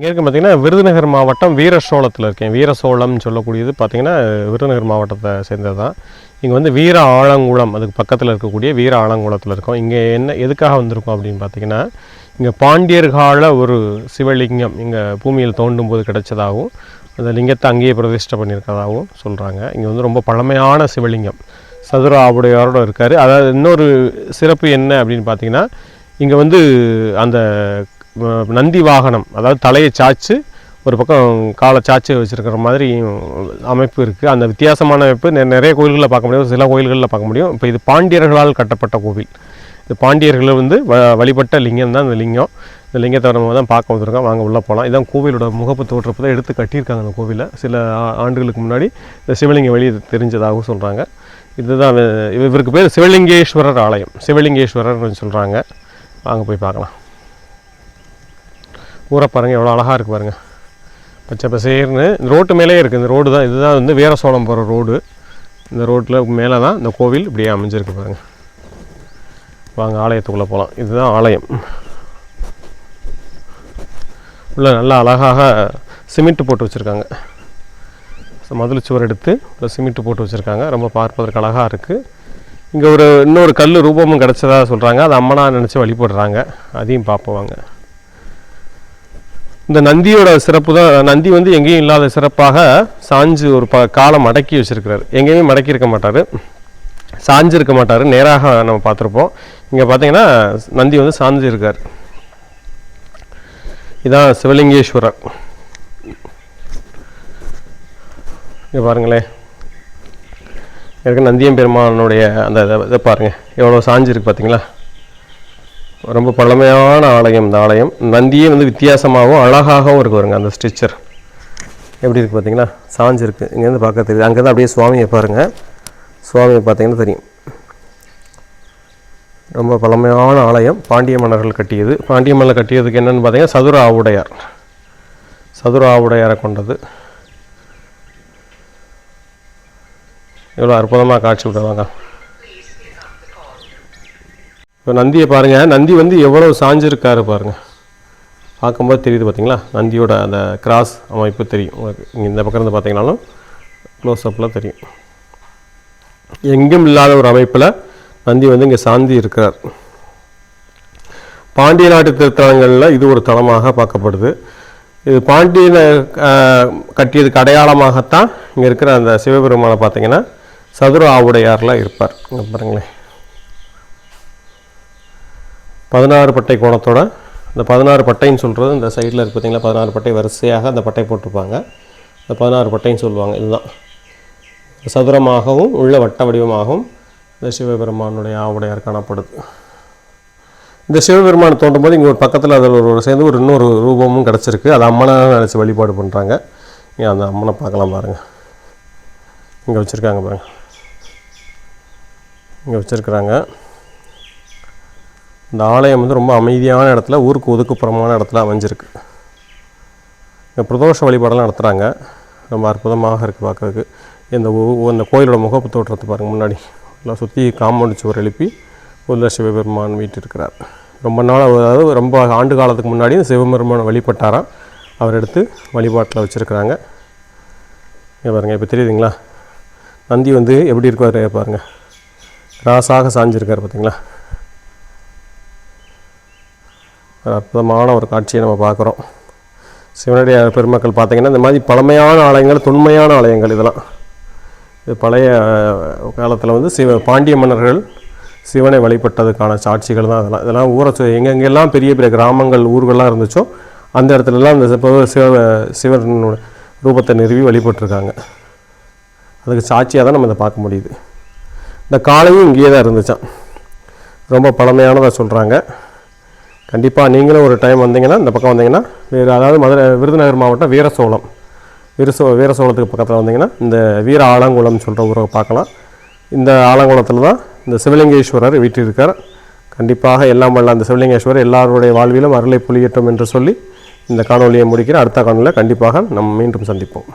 இங்கே இருக்க பார்த்தீங்கன்னா விருதுநகர் மாவட்டம் வீரசோளத்தில் இருக்கேன். வீரசோளம்னு சொல்லக்கூடியது பார்த்தீங்கன்னா விருதுநகர் மாவட்டத்தை சேர்ந்தது தான் இங்கே வந்து வீர ஆலங்குளம் அதுக்கு பக்கத்தில் இருக்கக்கூடிய வீர ஆலங்குளத்தில் இருக்கோம். இங்கே என்ன எதுக்காக வந்திருக்கோம் அப்படின்னு பார்த்தீங்கன்னா இங்கே பாண்டியர் கால ஒரு சிவலிங்கம் இங்கே பூமியில் தோண்டும் போது கிடைச்சதாகவும் அந்த லிங்கத்தை அங்கேயே பிரதிஷ்டை பண்ணியிருக்கதாகவும் சொல்கிறாங்க இங்கே வந்து ரொம்ப பழமையான சிவலிங்கம். சதுர ஆவுடையாரோட இருக்கார். அதாவது இன்னொரு சிறப்பு என்ன அப்படின்னு பார்த்தீங்கன்னா இங்கே வந்து அந்த நந்தி வாகனம் அதாவது தலையை சாய்ச்சி ஒரு பக்கம் காலை சாய்ச்சி வச்சுருக்கிற மாதிரி அமைப்பு இருக்குது அந்த வித்தியாசமான அமைப்பு நிறைய கோயில்களில் பார்க்க முடியும். சில கோயில்களில் பார்க்க முடியும். இப்போ இது பாண்டியர்களால் கட்டப்பட்ட கோவில். இது பாண்டியர்கள் வந்து வ வழிபட்ட லிங்கம் தான் இந்த லிங்கம். இந்த லிங்கத்தை நம்ம தான் பார்க்க வந்திருக்கோம். வாங்க உள்ளே போகலாம் இதான் கோவிலோட முகப்பு தோற்றத்தை தான் எடுத்து கட்டியிருக்காங்க அந்த கோவிலை. சில ஆண்டுகளுக்கு முன்னாடி இந்த சிவலிங்கம் வெளியே தெரிஞ்சதாகவும் சொல்கிறாங்க இதுதான் இவருக்கு பேர் சிவலிங்கேஸ்வரர் ஆலயம். சிவலிங்கேஸ்வரர்னு சொல்கிறாங்க வாங்க போய் பார்க்கலாம். ஊரை பாருங்கள் எவ்வளோ அழகாக இருக்குது பாருங்கள் பச்சை பசேர்னு இந்த ரோட்டு மேலே இருக்குது இந்த ரோடு தான் இதுதான் வந்து வீரசோளம் போகிற ரோடு. இந்த ரோட்டில் மேலே தான் இந்த கோவில் இப்படியே அமைஞ்சிருக்கு பாருங்கள் வாங்க ஆலயத்துக்குள்ளே போகலாம் இதுதான் ஆலயம். உள்ள நல்லா அழகாக சிமெண்ட் போட்டு வச்சுருக்காங்க. மதில் சுவர் எடுத்து உள்ள சிமெண்ட் போட்டு வச்சுருக்காங்க. ரொம்ப பார்ப்பதற்கு அழகாக இருக்குது இங்கே ஒரு இன்னொரு கல் ரூபமும் கிடச்சதா சொல்கிறாங்க அது அம்மனாக நினச்சி வழிபடுறாங்க. அதையும் பார்ப்போம் வாங்க. இந்த நந்தியோட சிறப்பு தான் நந்தி வந்து எங்கேயும் இல்லாத சிறப்பாக சாஞ்சு ஒரு ப காலை மடக்கி வச்சுருக்கிறார். எங்கேயுமே மடக்கி இருக்க மாட்டார். சாஞ்சு இருக்க மாட்டார். நேராக நம்ம பார்த்துருப்போம். இங்கே பார்த்தீங்கன்னா நந்தி வந்து சாஞ்சு இருக்கார். இதான் சிவலிங்கேஸ்வரர். இங்கே பாருங்களேன். இருக்க நந்தியம் பெருமானுடைய அந்த இதை- இதை பாருங்கள் எவ்வளோ சாஞ்சு இருக்கு பார்த்தீங்களா? ரொம்ப பழமையான ஆலயம் இந்த ஆலயம். நந்தியே வந்து வித்தியாசமாகவும் அழகாகவும் இருக்கு பாருங்க அந்த ஸ்ட்ரிச்சர். எப்படி இருக்குது பார்த்தீங்களா சாஞ்சு இருக்குது இங்கேருந்து பார்க்க தெரியுது. அங்கேருந்து அப்படியே சுவாமியை பாருங்கள் சுவாமியை பார்த்தீங்கன்னா தெரியும். ரொம்ப பழமையான ஆலயம். பாண்டிய மன்னர்கள் கட்டியது. பாண்டிய மன்னர் கட்டியதுக்கு என்னென்னு பார்த்தீங்கன்னா சதுர ஆவுடையார். சதுர ஆவுடையாரை கொண்டது. எவ்வளோ அற்புதமாக காட்சி விடுவாங்க இப்போ நந்தியை பாருங்கள் நந்தி வந்து எவ்வளோ சாஞ்சிருக்காரு பாருங்கள் பார்க்கும்போது தெரியுது பார்த்தீங்களா? நந்தியோட அந்த கிராஸ் அமைப்பு தெரியும். உங்களுக்கு இங்கே இந்த பக்கம் இருந்து பார்த்தீங்கன்னாலும் க்ளோஸ்அப்பில் தெரியும். எங்கும் இல்லாத ஒரு அமைப்பில் நந்தி வந்து இங்கே சாந்தி இருக்கிறார். பாண்டிய நாட்டு திருத்தலங்களில் இது ஒரு தலமாக பார்க்கப்படுது. இது பாண்டியனை கட்டியதுக்கு அடையாளமாகத்தான் இங்கே இருக்கிற அந்த சிவபெருமானை பார்த்தீங்கன்னா சதுர ஆவுடையாரில் இருப்பார். பாருங்களேன். பதினாறு பட்டை கோணத்தோட இந்த பதினாறு பட்டைன்னு சொல்கிறது இந்த சைடில் இருக்குது பார்த்தீங்களா பதினாறு பட்டை வரிசையாக அந்த பட்டை போட்டிருப்பாங்க. இந்த பதினாறு பட்டைன்னு சொல்லுவாங்க இதுதான். சதுரமாகவும் உள்ள வட்ட வடிவமாகவும் இந்த சிவபெருமானுடைய ஆவுடையார் காணப்படுது. இந்த சிவபெருமான் தோன்றும் போது இங்கே ஒரு பக்கத்தில் அதில் ஒரு சேர்ந்து ஒரு இன்னொரு ரூபமும் கிடச்சிருக்கு. அது அம்மனாக நினச்சி வழிபாடு பண்ணுறாங்க இங்கே அந்த அம்மனை பார்க்கலாம் பாருங்கள் இங்கே வச்சுருக்காங்க பாருங்கள் இங்கே வச்சுருக்குறாங்க. இந்த ஆலயம் வந்து ரொம்ப அமைதியான இடத்துல ஊருக்கு ஒதுக்குப்புறமான இடத்துல அமைஞ்சிருக்கு. இந்த பிரதோஷ வழிபாடெல்லாம் நடத்துகிறாங்க ரொம்ப அற்புதமாக இருக்குது பார்க்கறதுக்கு. இந்த அந்த கோயிலோட முகப்பு தோற்றத்தை பாருங்கள் முன்னாடி. எல்லாம் சுற்றி காம்பவுண்ட் சுவர் எழுப்பி உள்ள சிவபெருமான் வீட்டிருக்கிறார். ரொம்ப நாள் அதாவது ரொம்ப ஆண்டு காலத்துக்கு முன்னாடி இந்த சிவபெருமான் வழிபட்டாராம். அவர் எடுத்து வழிபாட்டில் வச்சுருக்கிறாங்க. இங்கே பாருங்கள் இப்போ தெரியுதுங்களா? நந்தி வந்து எப்படி இருக்கார் பாருங்கள் ராசாக சாஞ்சிருக்கார் பார்த்தீங்களா ஒரு அற்புதமான ஒரு காட்சியை நம்ம பார்க்குறோம். சிவனுடைய பெருமக்கள் பார்த்திங்கன்னா இந்த மாதிரி பழமையான ஆலயங்கள் தொன்மையான ஆலயங்கள் இதெல்லாம். இது பழைய காலத்தில் வந்து சிவ பாண்டிய மன்னர்கள் சிவனை வழிபட்டதுக்கான சாட்சிகள் தான் அதெல்லாம். இதெல்லாம் ஊரை எங்கெங்கெல்லாம் பெரிய பெரிய கிராமங்கள் ஊர்கள்லாம் இருந்துச்சோ அந்த இடத்துலலாம் இந்த சிவ சிவனோட ரூபத்தை நிறுவி வழிபட்டிருக்காங்க. அதுக்கு சாட்சியாக தான் நம்ம இதை பார்க்க முடியுது. இந்த காளையும் இங்கேயே தான் இருந்துச்சான் ரொம்ப பழமையானதாக சொல்கிறாங்க கண்டிப்பாக நீங்களும் ஒரு டைம் வந்தீங்கன்னா இந்த பக்கம் வந்தீங்கன்னா வேறு அதாவது மதுரை விருதுநகர் மாவட்டம் வீரசோளம். வீரசோ வீரசோளத்துக்கு பக்கத்தில் வந்தீங்கன்னா இந்த வீர ஆலங்குளம் சொல்கிற ஊரை பார்க்கலாம். இந்த ஆலங்குளத்தில் தான் இந்த சிவலிங்கேஸ்வரர் வீட்டிருக்கார் கண்டிப்பாக எல்லாம் வல்ல அந்த சிவலிங்கேஸ்வரர் எல்லாருடைய வாழ்விலும் அருளை புலியட்டும் என்று சொல்லி இந்த காணொலியை முடிக்கிற அடுத்த காணொலியில் கண்டிப்பாக நம்ம மீண்டும் சந்திப்போம்.